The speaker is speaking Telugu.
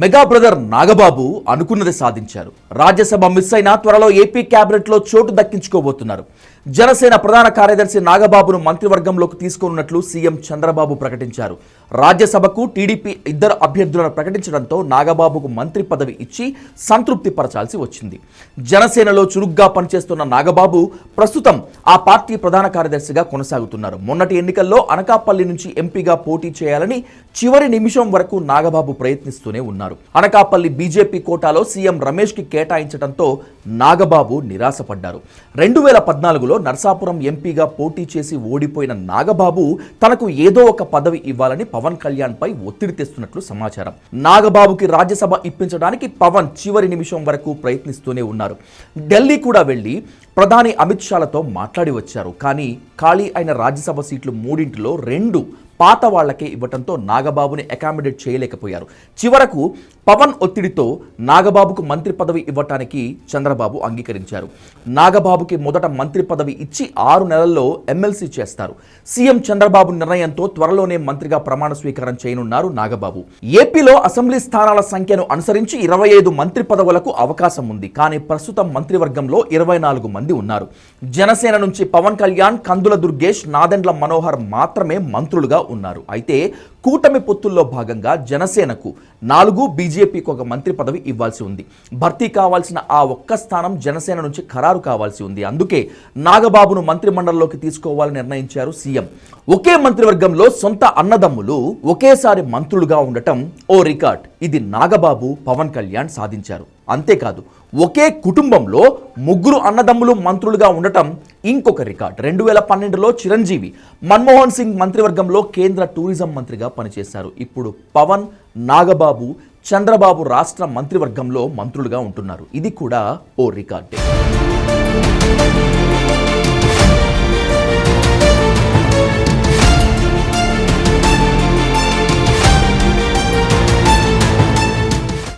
మెగా బ్రదర్ నాగబాబు అనుకున్నది సాధించారు. రాజ్యసభ మిస్ అయినా త్వరలో ఏపీ క్యాబినెట్లో లో చోటు దక్కించుకోబోతున్నారు. జనసేన ప్రధాన కార్యదర్శి నాగబాబును మంత్రివర్గంలోకి తీసుకోనున్నట్లు సీఎం చంద్రబాబు ప్రకటించారు. రాజ్యసభకు టీడీపీ ఇద్దరు అభ్యర్థులను ప్రకటించడంతో నాగబాబుకు మంత్రి పదవి ఇచ్చి సంతృప్తి పరచాల్సి వచ్చింది. జనసేనలో చురుగ్గా పనిచేస్తున్న నాగబాబు ప్రస్తుతం ఆ పార్టీ ప్రధాన కార్యదర్శిగా కొనసాగుతున్నారు. మొన్నటి ఎన్నికల్లో అనకాపల్లి నుంచి ఎంపీగా పోటీ చేయాలని చివరి నిమిషం వరకు నాగబాబు ప్రయత్నిస్తూనే ఉన్నారు. అనకాపల్లి బీజేపీ కోటాలో సీఎం రమేష్కి కేటాయించడంతో నాగబాబు నిరాశపడ్డారు. రెండు వేల పద్నాలుగులో నర్సాపురం ఎంపీగా పోటీ చేసి ఓడిపోయిన నాగబాబు తనకు ఏదో ఒక పదవి ఇవ్వాలని పవన్ కళ్యాణ్ పై ఒత్తిడి తెస్తున్నట్లు సమాచారం. నాగబాబుకి రాజ్యసభ ఇప్పించడానికి పవన్ చివరి నిమిషం వరకు ప్రయత్నిస్తూనే ఉన్నారు. ఢిల్లీ కూడా వెళ్ళి ప్రధాని అమిత్ షాలతో మాట్లాడి వచ్చారు. కానీ ఖాళీ అయిన రాజ్యసభ సీట్లు మూడింటిలో రెండు పాత వాళ్ళకే ఇవ్వటంతో నాగబాబుని అకామిడేట్ చేయలేకపోయారు. చివరకు పవన్ ఒత్తిడితో నాగబాబుకు మంత్రి పదవి ఇవ్వటానికి చంద్రబాబు అంగీకరించారు. నాగబాబుకి మొదట మంత్రి పదవి ఇచ్చి ఆరు నెలల్లో ఎమ్మెల్సీ చేస్తారు. సీఎం చంద్రబాబు నిర్ణయంతో త్వరలోనే మంత్రిగా ప్రమాణ స్వీకారం చేయనున్నారు నాగబాబు. ఏపీలో అసెంబ్లీ స్థానాల సంఖ్యను అనుసరించి ఇరవై ఐదు మంత్రి పదవులకు అవకాశం ఉంది. కానీ ప్రస్తుతం మంత్రివర్గంలో ఇరవై నాలుగు మంది ఉన్నారు. జనసేన నుంచి పవన్ కళ్యాణ్ కందుల దుర్గేష్ నాదెండ్ల మనోహర్ మాత్రమే మంత్రులుగా ఉన్నారు. అయితే కూటమి పొత్తుల్లో భాగంగా జనసేనకు నాలుగు బీజేపీకి ఒక మంత్రి పదవి ఇవ్వాల్సి ఉంది. భర్తీ కావాల్సిన ఆ ఒక్క స్థానం జనసేన నుంచి ఖరారు కావాల్సి ఉంది. అందుకే నాగబాబును మంత్రిమండలిలోకి తీసుకోవాలని నిర్ణయించారు సీఎం. ఒకే మంత్రివర్గంలో సొంత అన్నదమ్ములు ఒకేసారి మంత్రులుగా ఉండటం ఓ రికార్డ్. ఇది నాగబాబు పవన్ కళ్యాణ్ సాధించారు. అంతేకాదు ఒకే కుటుంబంలో ముగ్గురు అన్నదమ్ములు మంత్రులుగా ఉండటం ఇంకొక రికార్డ్. రెండు వేల పన్నెండులో చిరంజీవి మన్మోహన్ సింగ్ మంత్రివర్గంలో కేంద్ర టూరిజం మంత్రిగా మంత్రిగా పనిచేశారు. ఇప్పుడు పవన్ నాగబాబు చంద్రబాబు రాష్ట్ర మంత్రివర్గంలో మంత్రులుగా ఉంటున్నారు. ఇది కూడా ఓ రికార్డే.